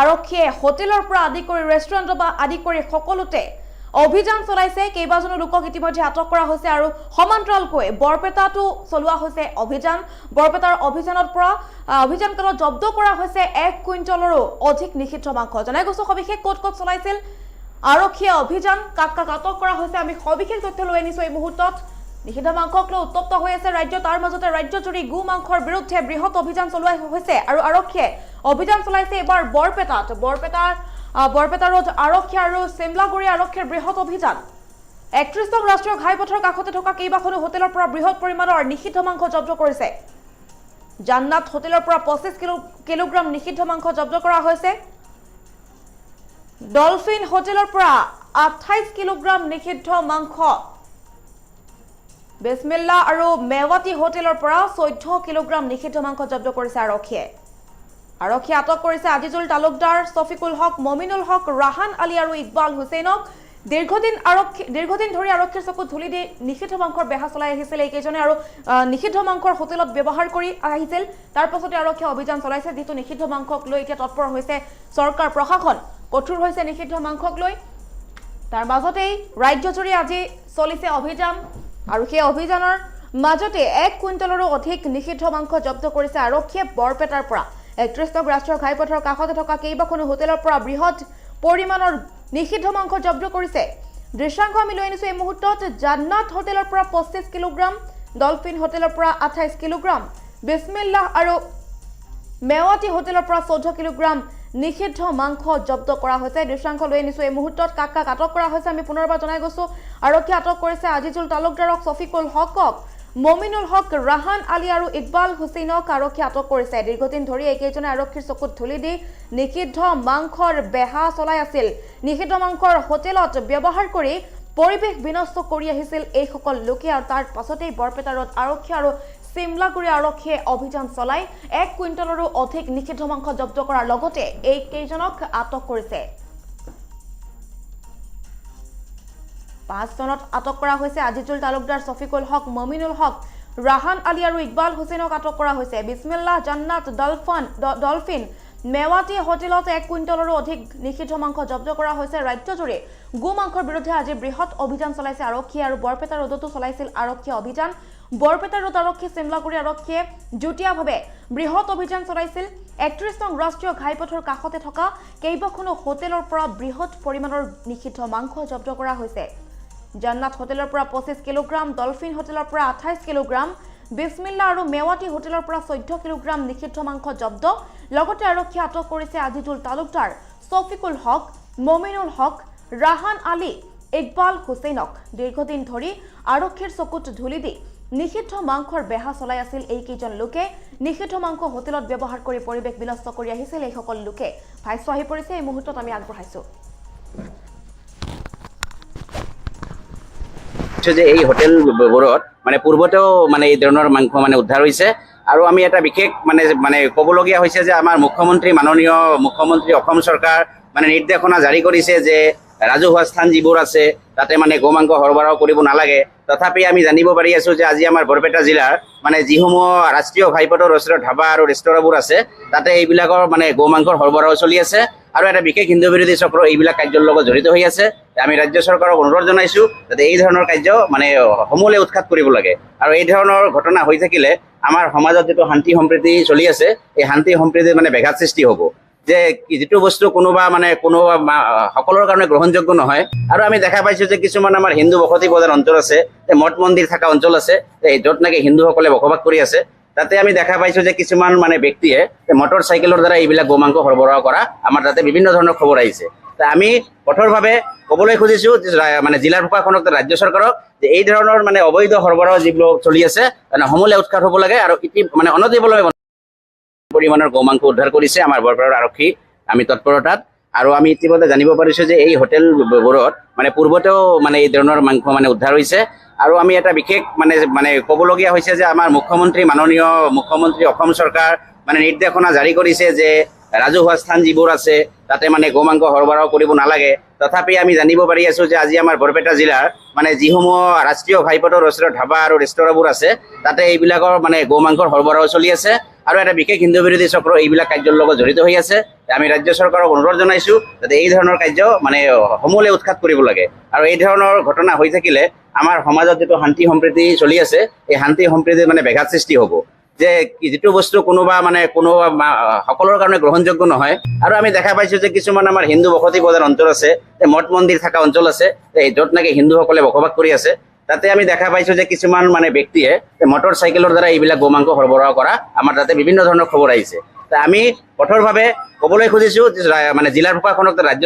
আৰক্ষীয়ে হোটেলৰ পৰা আদি কৰি ৰেষ্টুৰেণ্টৰ পৰা আদি কৰি সকলোতে অভিযান চলাইছে। কেইবাজনো লোকক ইতিমধ্যে আটক কৰা হৈছে আৰু সমান্তৰালকৈ বৰপেটাতো চলোৱা হৈছে অভিযান। বৰপেটাৰ অভিযানত পৰা আহ, অভিযান কালত জব্দ কৰা হৈছে এক কুইণ্টলৰো অধিক নিষিদ্ধ মাংস। জনাই গৈছো সবিশেষ ক'ত ক'ত চলাইছিল। আৰক্ষীয়ে অভিযান কাক কাক আটক কৰা হৈছে আমি সবিশেষ তথ্য লৈ আনিছো এই মুহূৰ্তত। নিষিদ্ধ মাংসক লৈ উত্তপ্ত হৈ আছে ৰাজ্য তাৰ মাজতে ৰাজ্যজুৰি গো মাংসৰ বিৰুদ্ধে বৃহৎ অভিযান চলোৱা হৈছে আৰু আৰক্ষীয়ে অভিযান চলাইছে এইবাৰ বৰপেটাত। বৰপেটাৰ বৰপেটা ৰোড আৰক্ষী আৰু চিমলাগুৰি আৰক্ষীৰ বৃহৎ অভিযান। একত্ৰিশ নং ৰাষ্ট্ৰীয় ঘাইপথৰ কাষতে থকা কেইবাখনো হোটেলৰ পৰা বৃহৎ পৰিমাণৰ নিষিদ্ধ মাংস জব্দ কৰিছে। জান্নাত হোটেলৰ পৰা পঁচিছ কিলো, কিলোগ্ৰাম নিষিদ্ধ মাংস জব্দ কৰা হৈছে। ডলফিন হোটেলৰ পৰা আঠাইছ কিলোগ্ৰাম নিষিদ্ধ মাংস। বিছমিল্লা আৰু মেৱাতি হোটেলৰ পৰা চৈধ্য কিলোগ্ৰাম নিষিদ্ধ মাংস জব্দ কৰিছে আৰক্ষীয়ে। আৰক্ষীয়ে আটক কৰিছে আজিজুল তালুকদাৰ ছফিকুল হক, মমিনুল হক, ৰাহান আলী আৰু ইকবাল হুছেইনক। দীৰ্ঘদিন আৰক্ষী দীৰ্ঘদিন ধৰি আৰক্ষীৰ চকুত ধূলি দি নিষিদ্ধ মাংসৰ বেহা চলাই আহিছিল এইকেইজনে আৰু নিষিদ্ধ মাংসৰ হোটেলত ব্যৱহাৰ কৰি আহিছিল। তাৰ পাছতে আৰক্ষীয়ে অভিযান চলাইছে, যিটো নিষিদ্ধ মাংসক লৈ এতিয়া তৎপৰ হৈছে চৰকাৰ প্ৰশাসন। কঠোৰ হৈছে নিষিদ্ধ মাংসক লৈ। তাৰ মাজতেই ৰাজ্যজুৰি আজি চলিছে অভিযান আৰু সেই অভিযানৰ মাজতে এক কুইণ্টলৰো অধিক নিষিদ্ধ মাংস জব্দ কৰিছে আৰক্ষীয়ে বৰপেটাৰ পৰা। নং ৰাষ্ট্ৰীয় ঘাইপথৰ কাষতে থকা কেইবাখনো হোটেলৰ পৰা বৃহৎ পৰিমাণৰ নিষিদ্ধ মাংস জব্দ কৰিছে। দৃশ্যাংশ আমি লৈ আনিছো এই মুহূৰ্তত। জান্নাত হোটেলৰ পৰা পঁচিছ কিলোগ্ৰাম, ডলফিন হোটেলৰ পৰা আঠাইছ কিলোগ্ৰাম, বিছমিল্লাহ আৰু মেৱাতি হোটেলৰ পৰা চৈধ্য কিলোগ্ৰাম নিষিদ্ধ মাংস জব্দ কৰা হৈছে। দৃশ্যাংশ লৈ আনিছো এই মুহূৰ্তত। কাক কাক আটক কৰা হৈছে আমি পুনৰবাৰ জনাই গৈছো। আৰক্ষীয়ে আটক কৰিছে আজিজুল তালুকদাৰক ছফিকুল হকক। মমিনুল হক ৰাহান আলী আৰু ইকবাল হুছেইনক আৰক্ষীয়ে আটক কৰিছে। দীৰ্ঘদিন ধৰি এইকেইজনে আৰক্ষীৰ চকুত ধূলি দি নিষিদ্ধ মাংসৰ বেহা চলাই আছিল। নিষিদ্ধ মাংসৰ হোটেলত ব্যৱহাৰ কৰি পৰিৱেশ বিনষ্ট কৰি আহিছিল এইসকল লোকে আৰু তাৰ পাছতেই বৰপেটা ৰোড আৰক্ষী আৰু চিমলাগুৰি আৰক্ষীয়ে অভিযান চলাই এক কুইণ্টলৰো অধিক নিষিদ্ধ মাংস জব্দ কৰাৰ লগতে এইকেইজনক আটক কৰিছে। পাঁচজনত আটক কৰা হৈছে। আজিজুল তালুকদাৰ ছফিকুল হক, মমিনুল হক, ৰাহান আলী আৰু ইকবাল হুছেইনক আটক কৰা হৈছে। বিছমিল্লাহ, জান্নাত ডলফান ডলফিন মেৱাতি হোটেলত এক কুইণ্টলৰো অধিক নিষিদ্ধ মাংস জব্দ কৰা হৈছে। ৰাজ্যজুৰি গো মাংসৰ বিৰুদ্ধে আজি বৃহৎ অভিযান চলাইছে আৰক্ষীয়ে আৰু বৰপেটা ৰোডতো চলাইছিল আৰক্ষীয়ে অভিযান। বৰপেটা ৰোড আৰক্ষী চিমলাগুৰি আৰক্ষীয়ে যুটীয়াভাৱে বৃহৎ অভিযান চলাইছিল। একত্ৰিশ নং ৰাষ্ট্ৰীয় ঘাইপথৰ কাষতে থকা কেইবাখনো হোটেলৰ পৰা বৃহৎ পৰিমাণৰ নিষিদ্ধ মাংস জব্দ কৰা হৈছে। জান্নাত হোটেলৰ পৰা পঁচিছ কিলোগ্ৰাম ডলফিন হোটেলৰ পৰা আঠাইছ কিলোগ্ৰাম বিছমিল্লা আৰু মেৱাতি হোটেলৰ পৰা চৈধ্য কিলোগ্ৰাম নিষিদ্ধ মাংস জব্দ। লগতে আৰক্ষীয়ে আটক কৰিছে আজিজুল তালুকদাৰ ছফিকুল হক, মমিনুল হক, ৰাহান আলী, ইকবাল হুছেইনক। দীৰ্ঘদিন ধৰি আৰক্ষীৰ চকুত ধূলি দি নিষিদ্ধ মাংসৰ বেহা চলাই আছিল এইকেইজন লোকে। নিষিদ্ধ মাংস হোটেলত ব্যৱহাৰ কৰি পৰিৱেশ বিনষ্ট কৰি আহিছিল এইসকল লোকে। ভাষ্য আহি পৰিছে, এই মুহূৰ্তত আমি আগবঢ়াইছোঁ। হচ্ছে যে এই হোটেলবোৰত মানে পূৰ্বতেও মানে এই ধৰণৰ মাংস মানে উদ্ধাৰ হৈছে। আৰু আমি এটা বিশেষ মানে মানে ক'বলগীয়া হৈছে যে আমাৰ মুখ্যমন্ত্ৰী, মাননীয় মুখ্যমন্ত্ৰী অসম চৰকাৰ মানে নিৰ্দেশনা জাৰি কৰিছে যে ৰাজহুৱা স্থান যিবোৰ আছে, তাতে মানে গো মাংস সৰবৰাহ কৰিব নালাগে। তথাপি আমি জানিব পাৰি আছো যে আজি আমাৰ বৰপেটা জিলাৰ মানে যিসমূহ ৰাষ্ট্ৰীয় ঘাইপথৰ ওচৰত ধাবা আৰু ৰেষ্টুৰাবোৰ আছে, তাতে এইবিলাকৰ মানে গো মাংসৰ সৰবৰাহ চলি আছে। আৰু এটা বিশেষ হিন্দু বিৰোধী চক্ৰ এইবিলাক কাৰ্যৰ লগত জড়িত হৈ আছে। আমি ৰাজ্য চৰকাৰক অনুৰোধ জনাইছো যাতে এই ধৰণৰ কাৰ্য মানে সমূলে উৎখাত কৰিব লাগে। আৰু এই ধৰণৰ ঘটনা হৈ থাকিলে আমাৰ সমাজত যিটো শান্তি সম্প্ৰীতি চলি আছে, এই শান্তি সম্প্ৰীতিৰ মানে ব্যাঘাত সৃষ্টি হ'ব। যে যিটো বস্তু কোনোবা মানে কোনোবা মা- সকলৰ কাৰণে গ্ৰহণযোগ্য নহয়। আৰু আমি দেখা পাইছো যে কিছুমান আমাৰ হিন্দু বসতি প্ৰধান অঞ্চল আছে মঠ মন্দিৰ থকা অঞ্চল আছে য'ত নেকি হিন্দুসকলে বসবাস কৰি আছে। তাতে আমি দেখা পাইছো যে কিছুমান মানে ব্যক্তিয়ে মটৰ চাইকেলৰ দ্বাৰা এইবিলাক গোমাংস সৰবৰাহ কৰা, আমাৰ তাতে বিভিন্ন ধৰণৰ খবৰ আহিছে। আমি কঠোৰভাৱে ক'বলৈ খুজিছো মানে জিলাৰ প্ৰশাসনক ৰাজ্য চৰকাৰক যে এই ধৰণৰ মানে অবৈধ সৰবৰাহ যিবোৰ চলি আছে মানে সমূলে উৎখাত হ'ব লাগে আৰু ইতি মানে অনতিপলমে পৰিমাণৰ গো মাংস উদ্ধাৰ কৰিছে আমাৰ বৰপেটাৰ আৰক্ষী। আমি তৎপৰতাত আৰু আমি ইতিমধ্যে জানিব পাৰিছো যে এই হোটেলবোৰত মানে পূৰ্বতেও মানে এই ধৰণৰ মাংস মানে উদ্ধাৰ হৈছে। আৰু আমি এটা বিশেষ মানে মানে ক'বলগীয়া হৈছে যে আমাৰ মুখ্যমন্ত্ৰী, মাননীয় মুখ্যমন্ত্ৰী অসম চৰকাৰ মানে নিৰ্দেশনা জাৰি কৰিছে যে ৰাজহুৱা স্থান যিবোৰ আছে, তাতে মানে গো মাংস সৰবৰাহ কৰিব নালাগে। তথাপি আমি জানিব পাৰি আছো যে আজি আমাৰ বৰপেটা জিলাৰ মানে যিসমূহ ৰাষ্ট্ৰীয় ঘাইপথৰ ওচৰত ধাবা আৰু ৰেষ্টুৰাবোৰ আছে, তাতে এইবিলাকৰ মানে গো মাংসৰ সৰবৰাহ চলি আছে আৰু এটা বিশেষ হিন্দু বিৰোধী চক্ৰ এইবিলাক কাৰ্যৰ লগত জড়িত হৈ আছে। আমি ৰাজ্য চৰকাৰক অনুৰোধ জনাইছো যাতে এই ধৰণৰ কাৰ্য মানে সমূলে উৎখাত কৰিব লাগে। আৰু এই ধৰণৰ ঘটনা হৈ থাকিলে আমাৰ সমাজত যিটো শান্তি সম্প্ৰীতি চলি আছে, এই শান্তি সম্প্ৰীতিৰ মানে ব্যাঘাত সৃষ্টি হ'ব। যে যিটো বস্তু কোনোবা মানে কোনোবা সকলৰ কাৰণে গ্ৰহণযোগ্য নহয়। আৰু আমি দেখা পাইছো যে কিছুমান আমাৰ হিন্দু বসতি প্ৰধান অঞ্চল আছে মঠ মন্দিৰ থকা অঞ্চল আছে য'ত নেকি হিন্দুসকলে বসবাস কৰি আছে। তাতে আমি দেখা পাইছো যে কিছুমান মানে ব্যক্তিয়ে মটৰ চাইকেলৰ দ্বাৰা এইবিলাক গোমাংস সৰবৰাহ কৰা, আমাৰ তাতে বিভিন্ন ধৰণৰ খবৰ আহিছে। তে আমি কঠোৰভাৱে ক'বলৈ খুজিছো মানে জিলাৰ প্ৰশাসনক ৰাজ্য